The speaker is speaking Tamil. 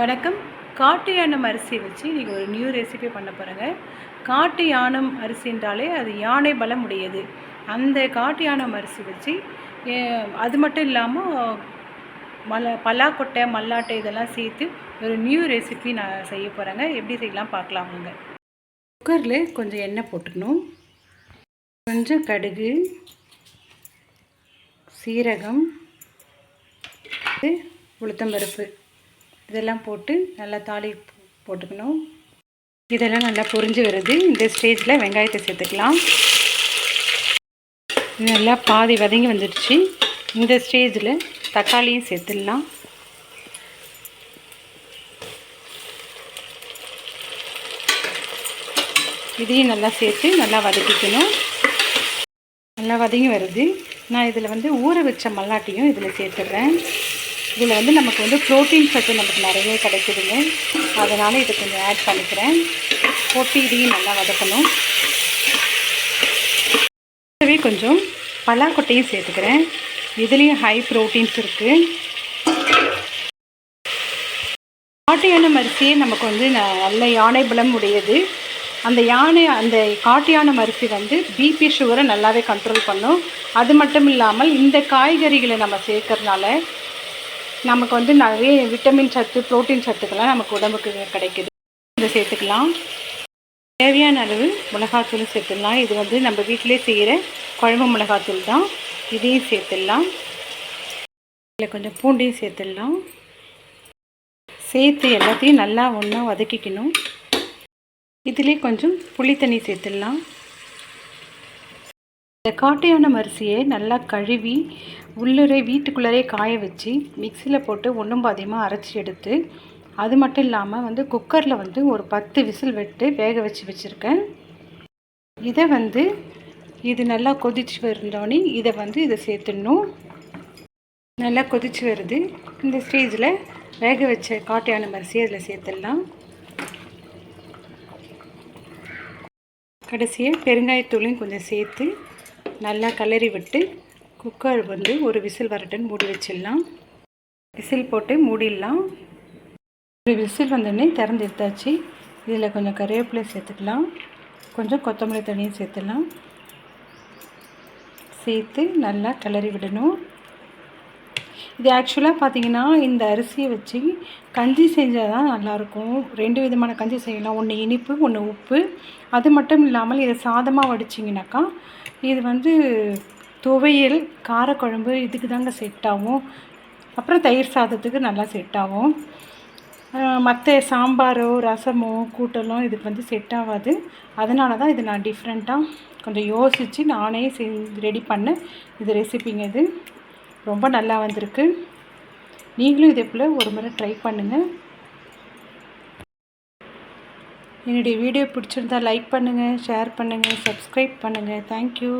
வணக்கம். காட்டு யானம் அரிசி வச்சு இன்றைக்கி ஒரு நியூ ரெசிபி பண்ண போகிறேங்க காட்டு யானம் அரிசின்றாலே அது யானை பலம் உடையது. அந்த காட்டு யானம் அரிசி வச்சு அது மட்டும் இல்லாமல் மல பல்லாக்கொட்டை மல்லாட்டை இதெல்லாம் சேர்த்து ஒரு நியூ ரெசிபி நான் செய்ய போகிறேங்க எப்படி செய்யலாம் பார்க்கலாம் வாங்க. குக்கரில் கொஞ்சம் எண்ணெய் போட்டுக்கணும். கொஞ்சம் கடுகு சீரகம் உளுத்தம்பருப்பு இதெல்லாம் போட்டு நல்லா தாளி போட்டுக்கணும். இதெல்லாம் நல்லா பொரிஞ்சு வருது. இந்த ஸ்டேஜில் வெங்காயத்தை சேர்த்துக்கலாம். நல்லா பாதி வதங்கி வந்துடுச்சு. இந்த ஸ்டேஜில் தக்காளியும் சேர்த்துடலாம். இதையும் நல்லா சேர்த்து நல்லா வதக்கிக்கணும். நல்லா வதங்கி வருது. நான் இதில் வந்து ஊற வச்ச மல்லாட்டையும் இதில் சேர்த்துடுறேன் இதில் வந்து நமக்கு வந்து ப்ரோட்டீன் சத்து நமக்கு நிறைய கிடைக்குதுங்க. அதனால் இதை கொஞ்சம் ஆட் பண்ணிக்கிறேன். போட்டு இதையும் நல்லா வதக்கணும். கூடவே கொஞ்சம் பலாக்கொட்டையும் சேர்த்துக்கிறேன். இதுலேயும் ஹை ப்ரோட்டீன்ஸ் இருக்குது காட்டு மரிசியே அரிசியே நமக்கு வந்து ந- நல்ல யானை பலம் உடையது. அந்த யானை அந்த காட்டு யானை அரிசி வந்து பிபி சுகரை நல்லாவே கண்ட்ரோல் பண்ணும். அது மட்டும் இல்லாமல் இந்த காய்கறிகளை நம்ம சேர்க்கறதுனால நமக்கு வந்து நிறைய விட்டமின் சத்து ப்ரோட்டீன் சத்துக்கெல்லாம் நமக்கு உடம்புக்கு கிடைக்குது. இதை சேர்த்துக்கலாம். தேவையான அளவு மிளகாத்தூள் சேர்த்துடலாம். இது வந்து நம்ம வீட்டிலே செய்கிற குழம்பு மிளகாத்தூள் தான். இதையும் சேர்த்துடலாம். இதில் கொஞ்சம் பூண்டையும் சேர்த்துடலாம். சேர்த்து எல்லாத்தையும் நல்லா ஒன்றா வதக்கிக்கணும். இதிலே கொஞ்சம் புளி தண்ணி சேர்த்துடலாம். இந்த காட்டையான அரிசியை நல்லா கழுவி உள்ளுரை வீட்டுக்குள்ளரே காய வச்சு மிக்சியில் போட்டு ஒன்றும் பாதியமாக அரைச்சி எடுத்து அது மட்டும் இல்லாமல் வந்து குக்கரில் வந்து ஒரு பத்து விசில் விட்டு வேக வச்சு வச்சுருக்கேன். இதை வந்து இது நல்லா கொதிச்சு வருந்தோடனே இதை வந்து இதை சேர்த்துடணும். நல்லா கொதிச்சு வருது. இந்த ஸ்டேஜில் வேக வச்ச காட்டையான அரிசி அதில் சேர்த்துடலாம். கடைசியாக பெருங்காயத்தூளையும் கொஞ்சம் சேர்த்து நல்லா கிளறி விட்டு குக்கர் வந்து ஒரு விசில் வரட்டுன்னு மூடி வச்சிடலாம். விசில் போட்டு மூடிடலாம். ஒரு விசில் வந்தோடனே திறந்து எடுத்தாச்சு. இதில் கொஞ்சம் கருவேப்பிலை சேர்த்துக்கலாம். கொஞ்சம் கொத்தமல்லி தண்ணியும் சேர்த்துடலாம். சேர்த்து நல்லா கிளறி விடணும். இது ஆக்சுவலாக பார்த்தீங்கன்னா இந்த அரிசியை வச்சு கஞ்சி செஞ்சால் தான் நல்லாயிருக்கும். ரெண்டு விதமான கஞ்சி செய்யலாம். ஒன்று இனிப்பு ஒன்று உப்பு. அது மட்டும் இல்லாமல் இதை சாதமாக வடிச்சிங்கனாக்கா இது வந்து துவையல் காரக்குழம்பு இதுக்கு தாங்க செட் ஆகும். அப்புறம் தயிர் சாதத்துக்கு நல்லா செட் ஆகும். மற்ற சாம்பாரோ ரசமோ கூட்டலோ இதுக்கு வந்து செட் ஆகாது. அதனால தான் இது நான் டிஃப்ரெண்ட்டாக கொஞ்சம் யோசித்து நானே செஞ்சு ரெடி பண்ண இது ரெசிபிங்க இது. ரொம்ப நல்லா வந்திருக்கு. நீங்களும் இதே போல் ஒரு முறை ட்ரை பண்ணுங்கள் என்னுடைய வீடியோ பிடிச்சிருந்தா லைக் பண்ணுங்கள் ஷேர் பண்ணுங்கள் சப்ஸ்கிரைப் பண்ணுங்கள் தேங்க்யூ